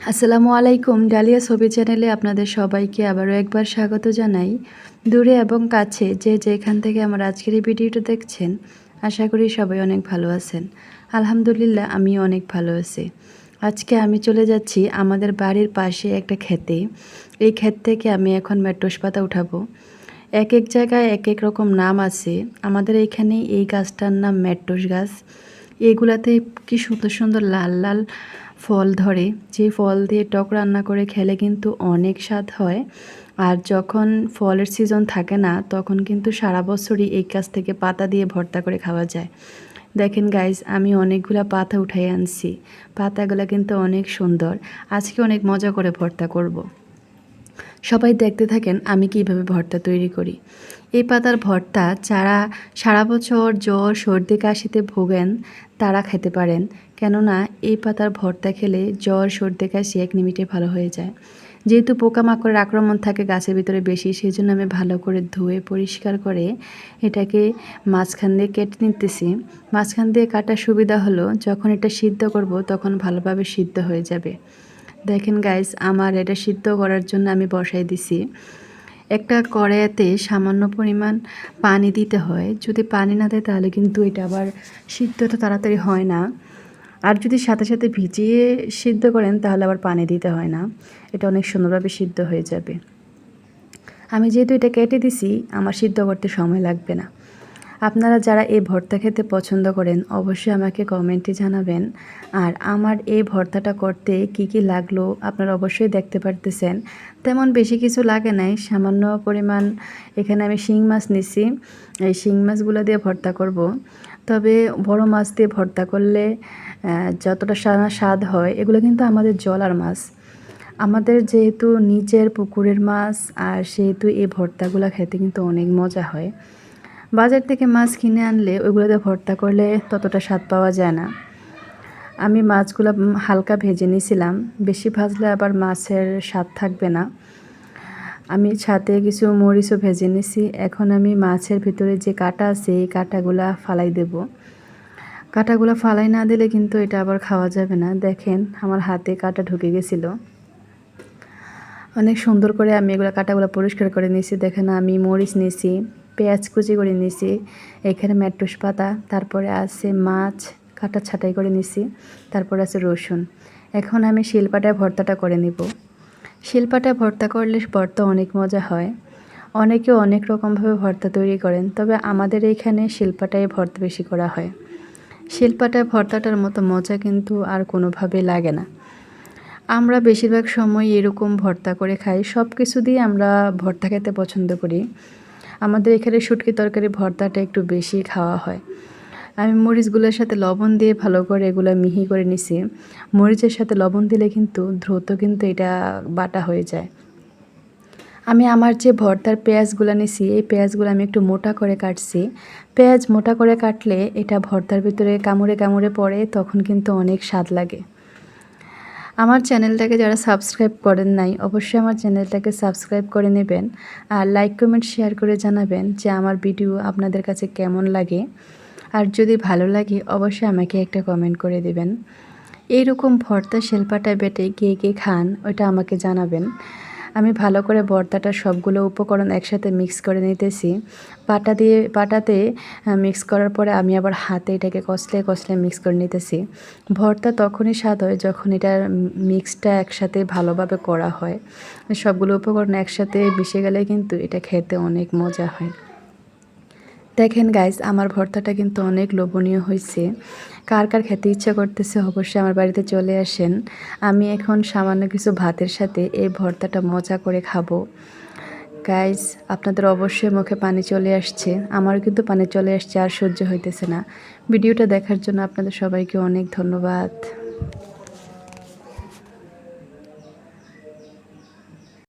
আসসালামু আলাইকুম, ডালিয়া ছবি চ্যানেলে আপনাদের সবাইকে আবারও একবার স্বাগত জানাই। দূরে এবং কাছে যে যেখান থেকে আমার আজকের এই ভিডিওটা দেখছেন, আশা করি সবাই অনেক ভালো আছেন। আলহামদুলিল্লাহ আমি অনেক ভালো আছি। আজকে আমি চলে যাচ্ছি আমাদের বাড়ির পাশে একটা খেতে এই ক্ষেত থেকে আমি এখন মেট্রোস পাতা উঠাবো। এক এক জায়গায় এক এক রকম নাম আছে। আমাদের এইখানে এই গাছটার নাম মেট্রোস গাছ। এগুলাতে কি সুন্দর সুন্দর লাল লাল ফল ধরে। যে ফল দিয়ে টক রান্না করে খেলে কিন্তু অনেক স্বাদ হয়। আর যখন ফলের সিজন থাকে না, তখন কিন্তু সারা বছরই এই গাছ থেকে পাতা দিয়ে ভর্তা করে খাওয়া যায়। দেখেন গাইজ আমি অনেকগুলো পাতা উঠাই আনছি। পাতাগুলো কিন্তু অনেক সুন্দর। আজকে অনেক মজা করে ভর্তা করব। সবাই দেখতে থাকেন আমি কীভাবে ভর্তা তৈরি করি। এই পাতার ভর্তা যারা সারা বছর জ্বর, সর্দি, কাশিতে ভোগেন, তারা খেতে পারেন। কেননা এই পাতার ভর্তা খেলে জ্বর, সর্দি, কাশি এক নিমিটে ভালো হয়ে যায়। যেহেতু পোকামাকড়ের আক্রমণ থাকে গাছের ভিতরে বেশি সেই জন্য আমি ভালো করে ধুয়ে পরিষ্কার করে এটাকে মাঝখান দিয়ে কেটে নিতেছি। মাঝখান দিয়ে কাটার সুবিধা হলো যখন এটা সিদ্ধ করব, তখন ভালোভাবে সিদ্ধ হয়ে যাবে। দেখেন গাইস আমার এটা সিদ্ধ করার জন্য আমি বসাই দিছি। একটা কড়াইতে সামান্য পরিমাণ পানি দিতে হয়। যদি পানি না দেয় তাহলে কিন্তু এটা আবার সিদ্ধটা তাড়াতাড়ি হয় না। আর যদি সাথে সাথে ভিজিয়ে সিদ্ধ করেন তাহলে আবার পানি দিতে হয় না। এটা অনেক সুন্দরভাবে সিদ্ধ হয়ে যাবে। আমি যেহেতু এটা কেটে দিছি, আমার সিদ্ধ করতে সময় লাগবে না। আপনারা যারা এই ভর্তা খেতে পছন্দ করেন, অবশ্যই আমাকে কমেন্টে জানাবেন। আর আমার এই ভর্তাটা করতে কি কি লাগল আপনারা অবশ্যই দেখতে পারতেছেন। তেমন বেশি কিছু লাগে নাই, সামান্য পরিমাণ এখানে আমি শিং মাছ নিছি। এই শিং মাছগুলো দিয়ে ভর্তা করব। তবে বড় মাছ দিয়ে ভর্তা করলে যতটা স্বাদ হয়, এগুলো কিন্তু আমাদের জলার মাছ। আমাদের যেহেতু নিচের পুকুরের মাছ, আর সেহেতু এই ভর্তাগুলো খেতে কিন্তু অনেক মজা হয়। বাজার থেকে মাছ কিনে আনলে ওইগুলোতে ভর্তা করলে ততটা স্বাদ পাওয়া যায় না। আমি মাছগুলো হালকা ভেজে নিয়েছিলাম বেশি ভাজলে আবার মাছের স্বাদ থাকবে না। আমি সাথে কিছু মরিচও ভেজে নিছি, এখন আমি মাছের ভিতরে যে কাটা আছে এই কাটাগুলা ফালাই দেব। কাটাগুলো ফালাই না দিলে কিন্তু এটা আবার খাওয়া যাবে না। দেখেন, আমার হাতে কাটা ঢুকে গেছিল। অনেক সুন্দর করে আমি এগুলো কাটাগুলো পরিষ্কার করে নিয়েছি দেখেন, আমি মরিচ নিয়েছি পেঁয়াজ কুচি করে নিছি, এখানে ম্যাট্রুস পাতা, তারপরে আছে মাছ, কাটা ছাটাই করে নিছি, তারপরে আছে রসুন। এখন আমি শিলপাটায় ভর্তাটা করে নিব। শিলপাটায় ভর্তা করলে ভর্তা অনেক মজা হয়। অনেকে অনেক রকমভাবে ভর্তা তৈরি করেন, তবে আমাদের এইখানে শিলপাটায় ভর্তা বেশি করা হয়। শিলপাটায় ভর্তাটার মতো মজা কিন্তু আর কোনোভাবে লাগে না। আমরা বেশিরভাগ সময় এরকম ভর্তা করে খাই সব কিছু দিয়ে আমরা ভর্তা খেতে পছন্দ করি। আমাদের এখানে শুটকি তরকারি ভর্তাটা একটু বেশি খাওয়া হয়। আমি মরিচগুলোর সাথে লবণ দিয়ে ভালো করে এগুলো মিহি করে নিছি। মরিচের সাথে লবণ দিলে কিন্তু দ্রুত কিন্তু এটা বাটা হয়ে যায়। আমি আমার যে ভর্তার পেঁয়াজগুলো নিছি, এই পেঁয়াজগুলো আমি একটু মোটা করে কাটছি। পেঁয়াজ মোটা করে কাটলে এটা ভর্তার ভিতরে কামড়ে কামড়ে পড়ে, তখন কিন্তু অনেক স্বাদ লাগে। আমার চ্যানেলটাকে যারা সাবস্ক্রাইব করেন নাই, অবশ্যই আমার চ্যানেলটাকে সাবস্ক্রাইব করে নেবেন আর লাইক, কমেন্ট, শেয়ার করে জানাবেন যে আমার ভিডিও আপনাদের কাছে কেমন লাগে। আর যদি ভালো লাগে, অবশ্যই আমাকে একটা কমেন্ট করে দেবেন। এইরকম ভর্তা, শেলপাটা বেটে কে কে খান ওটা আমাকে জানাবেন। আমি ভালো করে ভর্তাটা সবগুলো উপকরণ একসাথে মিক্স করে নিতেছি। পাটা দিয়ে, পাটাতে মিক্স করার পরে আমি আবার হাতে এটাকে কষলে কষলে মিক্স করে নিতেছি। ভর্তা তখনই স্বাদ হয় যখন এটার মিক্সটা একসাথে ভালোভাবে করা হয়। সবগুলো উপকরণ একসাথে মিশে গেলে কিন্তু এটা খেতে অনেক মজা হয়। দেখেন গাইজ আমার ভর্তাটা কিন্তু অনেক লোভনীয় হয়েছে। কার কার খেতে ইচ্ছা করতেছে অবশ্যই আমার বাড়িতে চলে আসেন। আমি এখন সামান্য কিছু ভাতের সাথে এই ভর্তাটা মজা করে খাব। গাইজ আপনাদের অবশ্যই মুখে পানি চলে আসছে। আমারও কিন্তু পানি চলে আসছে, আর সহ্য হইতেছে না। ভিডিওটা দেখার জন্য আপনাদের সবাইকে অনেক ধন্যবাদ।